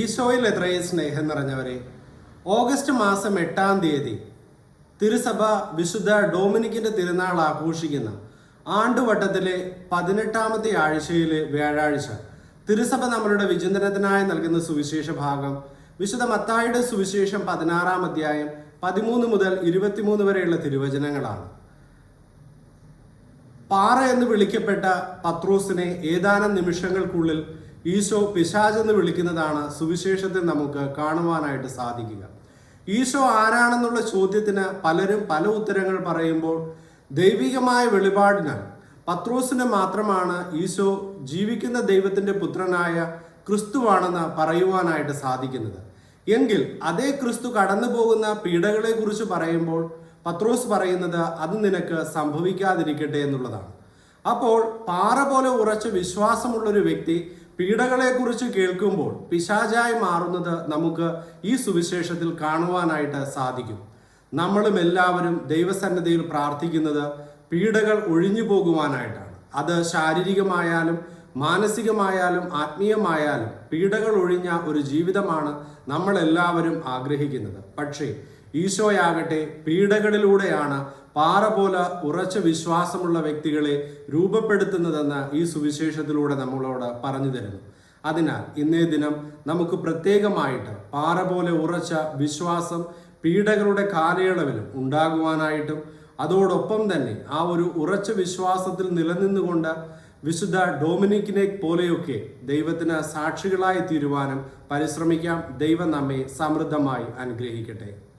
ഈശോയിൽ എത്രയും സ്നേഹം നിറഞ്ഞവരെ. ഓഗസ്റ്റ് മാസം എട്ടാം തീയതി തിരുസഭ വിശുദ്ധ ഡോമിനിക്കിന്റെ തിരുനാൾ ആഘോഷിക്കുന്ന ആണ്ടുവട്ടത്തിലെ പതിനെട്ടാമത്തെ ആഴ്ചയിലെ വ്യാഴാഴ്ച തിരുസഭ നമ്മളുടെ വിചിന്തനത്തിനായി നൽകുന്ന സുവിശേഷ ഭാഗം. വിശുദ്ധ മത്തായുടെ സുവിശേഷം പതിനാറാം അധ്യായം പതിമൂന്ന് മുതൽ ഇരുപത്തിമൂന്ന് വരെയുള്ള തിരുവചനങ്ങളാണ്. പാറ എന്ന് വിളിക്കപ്പെട്ട പത്രോസിനെ ഏതാനും നിമിഷങ്ങൾക്കുള്ളിൽ ഈശോ പിശാചെന്ന് വിളിക്കുന്നതാണ് സുവിശേഷത്തിൽ നമുക്ക് കാണുവാനായിട്ട് സാധിക്കുക. ഈശോ ആരാണെന്നുള്ള ചോദ്യത്തിന് പലരും പല ഉത്തരങ്ങൾ പറയുമ്പോൾ ദൈവികമായ വെളിപാടിനാൽ പത്രോസിന് മാത്രമാണ് ഈശോ ജീവിക്കുന്ന ദൈവത്തിന്റെ പുത്രനായ ക്രിസ്തുവാണെന്ന് പറയുവാനായിട്ട് സാധിക്കുന്നത്. എങ്കിൽ അതേ ക്രിസ്തു കടന്നു പോകുന്ന പീഡകളെ കുറിച്ച് പറയുമ്പോൾ പത്രോസ് പറയുന്നത് അത് നിനക്ക് സംഭവിക്കാതിരിക്കട്ടെ എന്നുള്ളതാണ്. അപ്പോൾ പാറ പോലെ ഉറച്ച വിശ്വാസമുള്ളൊരു വ്യക്തി പീഡകളെ കുറിച്ച് കേൾക്കുമ്പോൾ പിശാചായി മാറുന്നത് നമുക്ക് ഈ സുവിശേഷത്തിൽ കാണുവാനായിട്ട് സാധിക്കും. നമ്മളും എല്ലാവരും ദൈവസന്നദ്ധയിൽ പ്രാർത്ഥിക്കുന്നത് പീഡകൾ ഒഴിഞ്ഞു പോകുവാനായിട്ടാണ്. അത് ശാരീരികമായാലും മാനസികമായാലും ആത്മീയമായാലും പീഡകൾ ഒഴിഞ്ഞ ഒരു ജീവിതമാണ് നമ്മൾ എല്ലാവരും ആഗ്രഹിക്കുന്നത്. പക്ഷേ ഈശോയാകട്ടെ പീഡകളിലൂടെയാണ് പാറ പോലെ ഉറച്ച വിശ്വാസമുള്ള വ്യക്തികളെ രൂപപ്പെടുത്തുന്നതെന്ന് ഈ സുവിശേഷത്തിലൂടെ നമ്മളോട് പറഞ്ഞു തരുന്നു. അതിനാൽ ഇന്നേ ദിനം നമുക്ക് പ്രത്യേകമായിട്ട് പാറ പോലെ ഉറച്ച വിശ്വാസം പീഡകളുടെ കാലയളവിലും ഉണ്ടാകുവാനായിട്ടും അതോടൊപ്പം തന്നെ ആ ഒരു ഉറച്ച വിശ്വാസത്തിൽ നിലനിന്നുകൊണ്ട് വിശുദ്ധ ഡൊമിനിക്കിനെ പോലെയൊക്കെ ദൈവത്തിന് സാക്ഷികളായി തീരുവാനും പരിശ്രമിക്കാം. ദൈവം നമ്മെ സമൃദ്ധമായി അനുഗ്രഹിക്കട്ടെ.